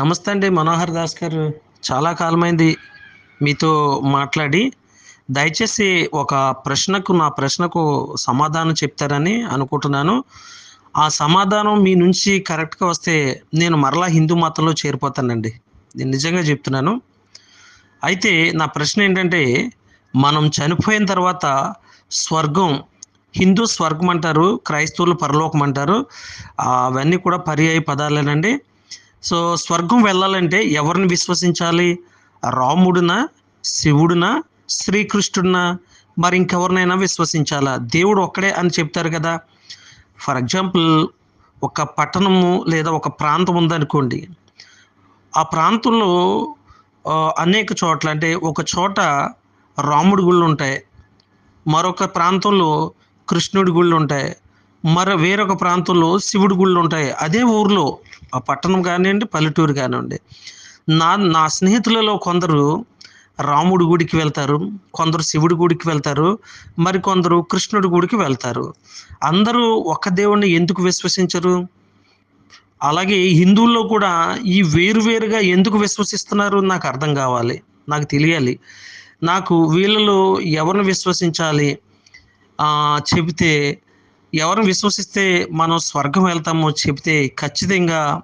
నమస్తే అండి మనోహర్ దాస్ గారు. చాలా కాలమైంది మీతో మాట్లాడి. దయచేసి ఒక ప్రశ్నకు నా ప్రశ్నకు సమాధానం చెప్తారని అనుకుంటున్నాను. ఆ సమాధానం మీ నుంచి కరెక్ట్గా వస్తే నేను మరలా హిందూ మతంలో చేరిపోతానండి. నేను నిజంగా చెప్తున్నాను. అయితే నా ప్రశ్న ఏంటంటే మనం చనిపోయిన తర్వాత స్వర్గం హిందూ స్వర్గం అంటారు క్రైస్తవులు పరలోకం అంటారు అవన్నీ కూడా పర్యాయ పదాలేనండి. సో స్వర్గం వెళ్ళాలంటే ఎవరిని విశ్వసించాలి? రాముడునా? శివుడునా? శ్రీకృష్ణుడునా? మరి ఇంకెవరినైనా విశ్వసించాలా? దేవుడు ఒక్కడే అని చెప్తారు కదా. ఫర్ ఎగ్జాంపుల్ ఒక పట్టణము లేదా ఒక ప్రాంతం ఉందనుకోండి. ఆ ప్రాంతంలో అనేక చోట్ల అంటే ఒక చోట రాముడి గుళ్ళు ఉంటాయి. మరొక ప్రాంతంలో కృష్ణుడి గుళ్ళు ఉంటాయి. మరో వేరొక ప్రాంతంలో శివుడి గుళ్ళు ఉంటాయి. అదే ఊర్లో ఆ పట్టణం కానివ్వండి పల్లెటూరు కానివ్వండి నా నా స్నేహితులలో కొందరు రాముడి గుడికి వెళ్తారు కొందరు శివుడి గుడికి వెళ్తారు మరి కొందరు కృష్ణుడి గుడికి వెళ్తారు. అందరూ ఒక్క దేవుణ్ణి ఎందుకు విశ్వసించరు? అలాగే హిందువుల్లో కూడా ఈ వేరువేరుగా ఎందుకు విశ్వసిస్తున్నారు నాకు అర్థం కావాలి నాకు తెలియాలి. నాకు వీళ్ళలో ఎవరిని విశ్వసించాలి? చెబితే ఎవరు విశ్వసిస్తే మనం స్వర్గం వెళ్తామో చెబితే ఖచ్చితంగా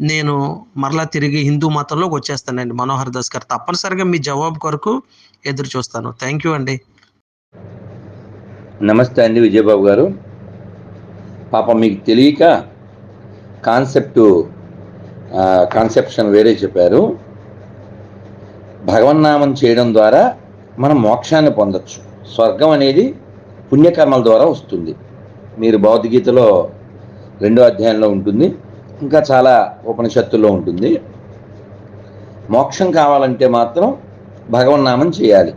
నేను మరలా తిరిగి హిందూ మతంలోకి వచ్చేస్తానండి. మనోహర్ దాస్ గారు తప్పనిసరిగా మీ జవాబు కొరకు ఎదురు చూస్తాను. థ్యాంక్ యూ అండి. నమస్తే అండి విజయబాబు గారు. పాపం మీకు తెలియక కాన్సెప్ట్ కాన్సెప్షన్ వేరే చెప్పారు. భగవన్నామం చేయడం ద్వారా మనం మోక్షాన్ని పొందొచ్చు. స్వర్గం అనేది పుణ్యకర్మల ద్వారా వస్తుంది. మీరు భగవద్గీతలో రెండో అధ్యాయంలో ఉంటుంది. ఇంకా చాలా ఉపనిషత్తుల్లో ఉంటుంది. మోక్షం కావాలంటే మాత్రం భగవన్నామం చేయాలి.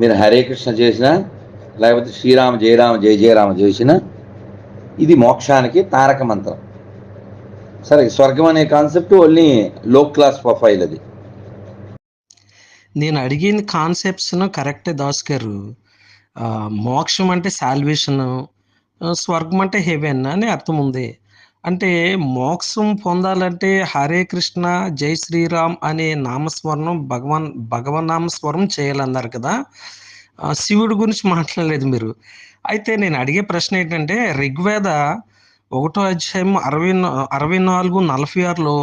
మీరు హరే కృష్ణ చేసినా లేకపోతే శ్రీరామ జయరామ జయ జయరామ చేసిన ఇది మోక్షానికి తారక మంత్రం. సరే స్వర్గం అనే concept only low class profile అది. నేను అడిగిన కాన్సెప్ట్స్ కరెక్టే దాస్ గారు. మోక్షం అంటే సాల్వేషన్ స్వర్గం అంటే హెవెన్ అని అర్థం ఉంది. అంటే మోక్షం పొందాలంటే హరే కృష్ణ జై శ్రీరామ్ అనే నామస్మరణం భగవాన్ భగవన్ నామస్మరణం చేయాలన్నారు కదా. శివుడి గురించి మాట్లాడలేదు మీరు. అయితే నేను అడిగే ప్రశ్న ఏంటంటే ఋగ్వేద ఒకటో అధ్యాయం అరవై అరవై నాలుగు నలభై ఆరులో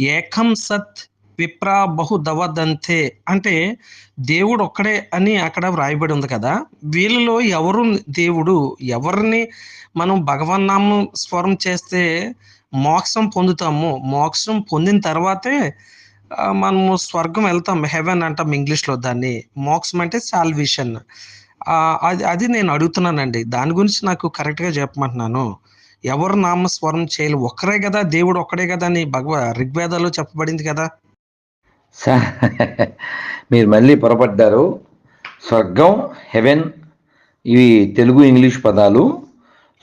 ఏకం సత్ విప్రా బహు దవదంతే అంటే దేవుడు ఒక్కడే అని అక్కడ వ్రాయబడి ఉంది కదా. వీళ్ళలో ఎవరు దేవుడు? ఎవరిని మనం భగవన్నామం స్వరం చేస్తే మోక్షం పొందుతాము? మోక్షం పొందిన తర్వాతే మనము స్వర్గం వెళ్తాం. హెవెన్ అంటాం ఇంగ్లీష్లో దాన్ని. మోక్షం అంటే సాల్వేషన్. అది అది నేను అడుగుతున్నానండి. దాని గురించి నాకు కరెక్ట్గా చెప్పమంటున్నాను. ఎవరు నామస్వరం చేయాలి? ఒక్కరే కదా దేవుడు ఒక్కడే కదా అని భగవ ఋగ్వేదాల్లో చెప్పబడింది కదా. మీరు మళ్ళీ పొరపడ్డారు. స్వర్గం హెవెన్ ఇవి తెలుగు ఇంగ్లీష్ పదాలు.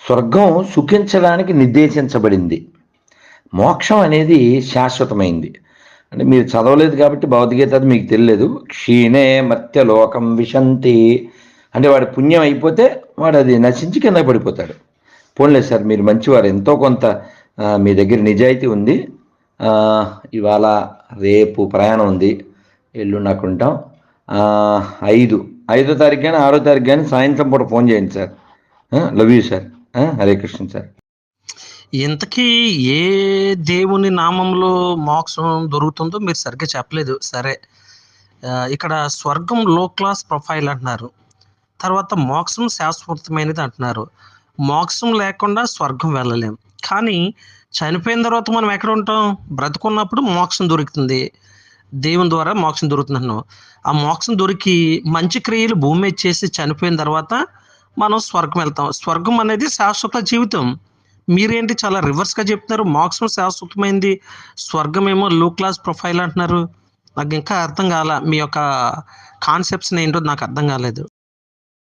స్వర్గం సుఖించడానికి నిర్దేశించబడింది. మోక్షం అనేది శాశ్వతమైంది. అంటే మీరు చదవలేదు కాబట్టి భగవద్గీత అది మీకు తెలియలేదు. క్షీణే మత్యలోకం విశంతి. అంటే వాడి పుణ్యం అయిపోతే వాడు అది నశించి కింద పడిపోతాడు. పోన్లేదు సార్ మీరు మంచివారు. ఎంతో కొంత మీ దగ్గర నిజాయితీ ఉంది. ఇవాళ రేపు ప్రయాణం ఉంది. ఎల్లుండి అక్కడ ఉంటాం ఐదు. ఐదో తారీఖు కానీ ఆరో తారీఖు కానీ సాయంత్రం పూట ఫోన్ చేయండి sir. Love you sir. Hare Krishna sir. ఇంతకీ ఏ దేవుని నామంలో మోక్షం దొరుకుతుందో మీరు సరిగ్గా చెప్పలేదు. సరే. ఇక్కడ స్వర్గం లో క్లాస్ ప్రొఫైల్ అంటున్నారు. తర్వాత మోక్షం శాశ్వతమైనది అంటున్నారు. మోక్షం లేకుండా స్వర్గం వెళ్ళలేం. కానీ చనిపోయిన తర్వాత మనం ఎక్కడ ఉంటాం? బ్రతుకున్నప్పుడు మోక్షం దొరుకుతుంది. దేవుని ద్వారా మోక్షం దొరుకుతున్నాను ఆ మోక్షం దొరికి మంచి క్రియలు భూమి మీద చేసి చనిపోయిన తర్వాత మనం స్వర్గం వెళ్తాం. స్వర్గం అనేది శాశ్వత జీవితం. మీరేంటి చాలా రివర్స్గా చెప్తున్నారు? మోక్షం శాశ్వతమైంది. స్వర్గం ఏమో లో క్లాస్ ప్రొఫైల్ అంటున్నారు. నాకు ఇంకా అర్థం కాల మీ యొక్క కాన్సెప్ట్స్ ఏంటో నాకు అర్థం కాలేదు.